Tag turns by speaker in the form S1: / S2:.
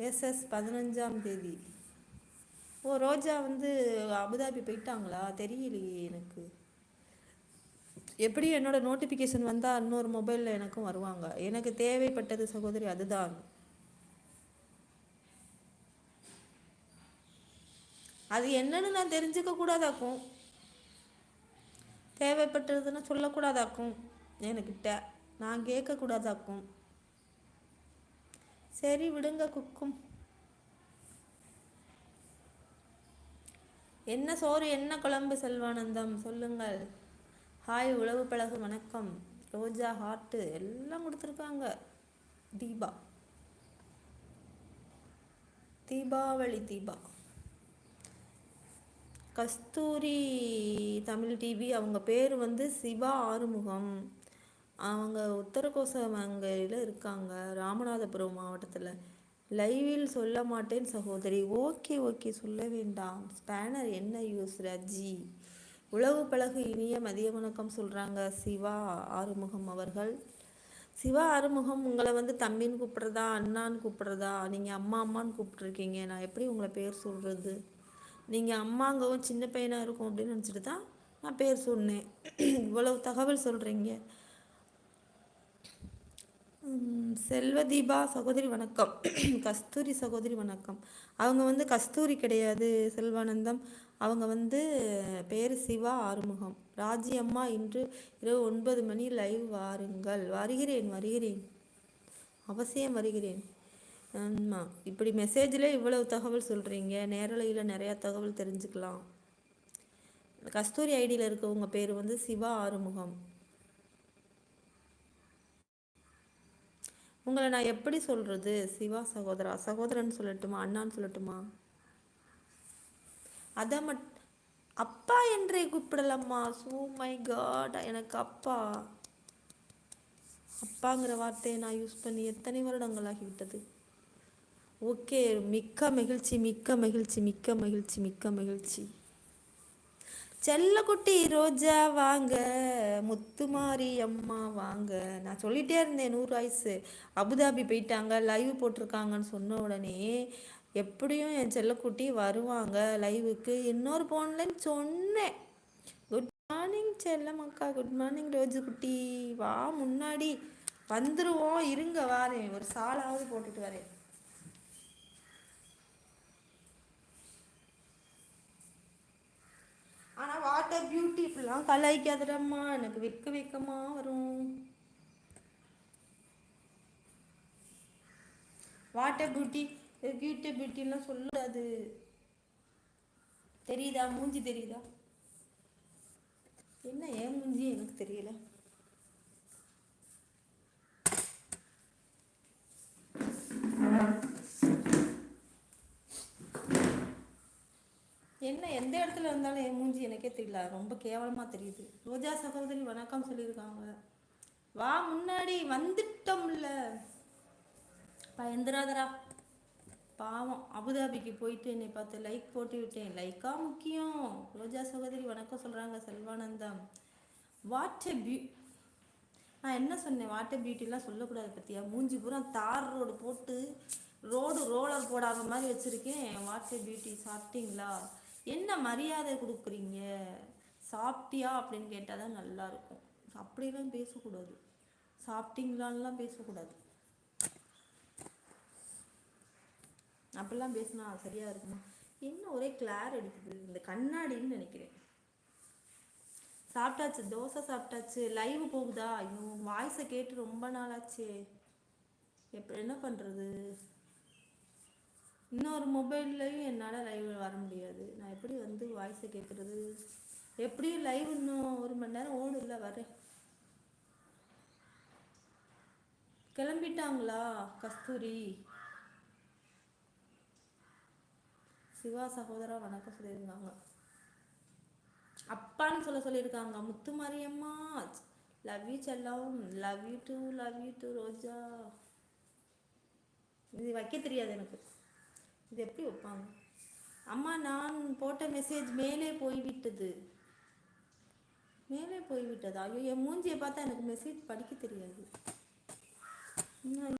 S1: SS பதினஞ்சாம் தேதி. ஓ ரோஜா வந்து அபுதாபி போயிட்டாங்களா? தெரியலையே எனக்கு. எப்படி என்னோட நோட்டிஃபிகேஷன் வந்தால் இன்னொரு மொபைலில் எனக்கும் வருவாங்க. எனக்கு தேவைப்பட்டது சகோதரி அதுதான். அது என்னன்னு நான் தெரிஞ்சுக்க கூடாதாக்கும். தேவைப்பட்டதுன்னு சொல்லக்கூடாதாக்கும். எனக்கிட்ட நான் கேட்கக்கூடாதாக்கும். சரி விடுங்க குக்கும். என்ன சோறு என்ன குழம்பு செல்வானந்தம்? சொல்லுங்கள். ஹாய் உழவு பழகு வணக்கம். ரோஜா ஹார்ட்டு எல்லாம் கொடுத்துருக்காங்க. தீபா. தீபாவளி தீபா. கஸ்தூரி தமிழ் டிவி அவங்க பேர் வந்து சிவா ஆறுமுகம். அவங்க உத்தரகோசமங்கையில் இருக்காங்க ராமநாதபுரம் மாவட்டத்தில். லைவில் சொல்ல மாட்டேன் சகோதரி. ஓகே ஓகே சொல்ல வேண்டாம். ஸ்பேனர் என்ன யூஸ் ரஜி? உழவு பழகு இனிய மதிய வணக்கம் சொல்கிறாங்க சிவா ஆறுமுகம் அவர்கள். சிவா ஆறுமுகம் உங்களை வந்து தம்பின்னு கூப்பிட்றதா அண்ணான்னு கூப்பிட்றதா? நீங்கள் அம்மா அம்மான்னு கூப்பிட்ருக்கீங்க நான் எப்படி உங்களை பேர் சொல்கிறது நீங்கள் அம்மாங்கவும் சின்ன பையனாக இருக்கும் அப்படின்னு நினச்சிட்டு தான் நான் பேர் சொன்னேன். இவ்வளவு தகவல் சொல்கிறீங்க செல்வதீபா சகோதரி வணக்கம். கஸ்தூரி சகோதரி வணக்கம். அவங்க வந்து கஸ்தூரி கிடையாது செல்வானந்தம். அவங்க வந்து பேர் சிவா ஆறுமுகம். ராஜி அம்மா இன்று இரவு ஒன்பது மணி லைவ் வாருங்கள். வருகிறேன் வருகிறேன். அவசியம் வருகிறேன். ஆமாம் இப்படி மெசேஜில் இவ்வளவு தகவல் சொல்கிறீங்க நேரலையில் நிறையா தகவல் தெரிஞ்சுக்கலாம். கஸ்தூரி ஐடியில் இருக்கவங்க பேர் வந்து சிவா ஆறுமுகம். உங்களை நான் எப்படி சொல்கிறது சிவா சகோதரா? சகோதரன் சொல்லட்டுமா? அண்ணான்னு சொல்லட்டுமா? அதை மட் அப்பா என்றே கூப்பிடலாமா சோ மை காட் எனக்கு அப்பா. அப்பாங்கிற வார்த்தையை நான் யூஸ் பண்ணி எத்தனை வருடங்கள் ஆகிவிட்டது ஓகே மிக்க மகிழ்ச்சி மிக்க மகிழ்ச்சி மிக்க மகிழ்ச்சி மிக்க மகிழ்ச்சி. செல்லக்குட்டி ரோஜா வாங்க முத்துமாரி அம்மா வாங்க. நான் சொல்லிட்டே இருந்தேன் நூறு வயசு அபுதாபி போயிட்டாங்க லைவ் போட்டிருக்காங்கன்னு சொன்ன உடனே எப்படியும் என் செல்லக்குட்டி வருவாங்க லைவுக்கு இன்னொரு போன்லன்னு சொன்னேன். குட் மார்னிங் செல்லமக்கா குட் மார்னிங் ரோஜு குட்டி வா முன்னாடி. வந்துருவோம் இருங்க வாரேன். ஒரு சாலாவது போட்டுட்டு வரேன் ஆனால் வாட்டர் பியூட்டி கலாய்க்காதடம்மா. எனக்கு வெக்க வெக்கமா வரும். வாட்டர் பியூட்டி பியூட்டி பியூட்டிலாம் சொல்லாது. தெரியுதா? மூஞ்சி தெரியுதா? என்ன ஏன் மூஞ்சி? எனக்கு தெரியல. என்ன எந்த இடத்துல இருந்தாலும் என் மூஞ்சி எனக்கே தெரியல. ரொம்ப கேவலமாக தெரியுது. ரோஜா சகோதரி வணக்கம் சொல்லியிருக்காங்க. வா முன்னாடி வந்துட்டோம்ல. பயந்துராதரா பாவம் அபுதாபிக்கு போயிட்டு என்னை பார்த்து லைக் போட்டு விட்டேன். லைக்கா முக்கியம். ரோஜா சகோதரி வணக்கம் சொல்கிறாங்க செல்வானந்தம் வாட் பியூ நான் என்ன சொன்னேன்? வாட்டர் பியூட்டிலாம் சொல்லக்கூடாது பற்றியா மூஞ்சி பூரா தார் ரோடு போட்டு ரோடு ரோலர் போடாத மாதிரி வச்சுருக்கேன். வாட்டர் பியூட்டி சாப்பிட்டீங்களா? என்ன மரியாதை கொடுக்குறீங்க? சாப்பிட்டியா? அப்படின்னு கேட்டால் தான் நல்லாயிருக்கும். அப்படிலாம் பேசக்கூடாது. சாப்பிட்டீங்களான்லாம் பேசக்கூடாது. அப்படிலாம் பேசினா சரியாக இருக்குமா? என்ன ஒரே கிளார் அடிக்குது? இந்த கண்ணாடின்னு நினைக்கிறேன். சாப்பிட்டாச்சு. தோசை சாப்பிட்டாச்சு. லைவ் போகுதா? ஐயோ வாய்ஸை கேட்டு ரொம்ப நாளாச்சு. எப்போ என்ன பண்ணுறது இன்னொரு மொபைல்லையும் என்னால் லைவ் வர முடியாது. நான் எப்படி வந்து வாய்ஸை கேட்குறது எப்படியும் லைவ் இன்னும் ஒரு மணி நேரம் ஓடுல வரேன். கிளம்பிட்டாங்களா கஸ்தூரி? சிவா சகோதரா வணக்கம் சொல்லியிருந்தாங்க. அப்பான்னு சொல்ல சொல்லியிருக்காங்க. முத்து மாரியம்மா லவ் யூ செல்லம் love you too love you too Roja. இது வைக்க தெரியாது எனக்கு. இது எப்படி வைப்பாங்க? அம்மா நான் போட்ட மெசேஜ் மேலே போய்விட்டது. மேலே போய்விட்டதா? ஐயோ என் மூஞ்சியை பார்த்தா எனக்கு மெசேஜ் படிக்க தெரியாது.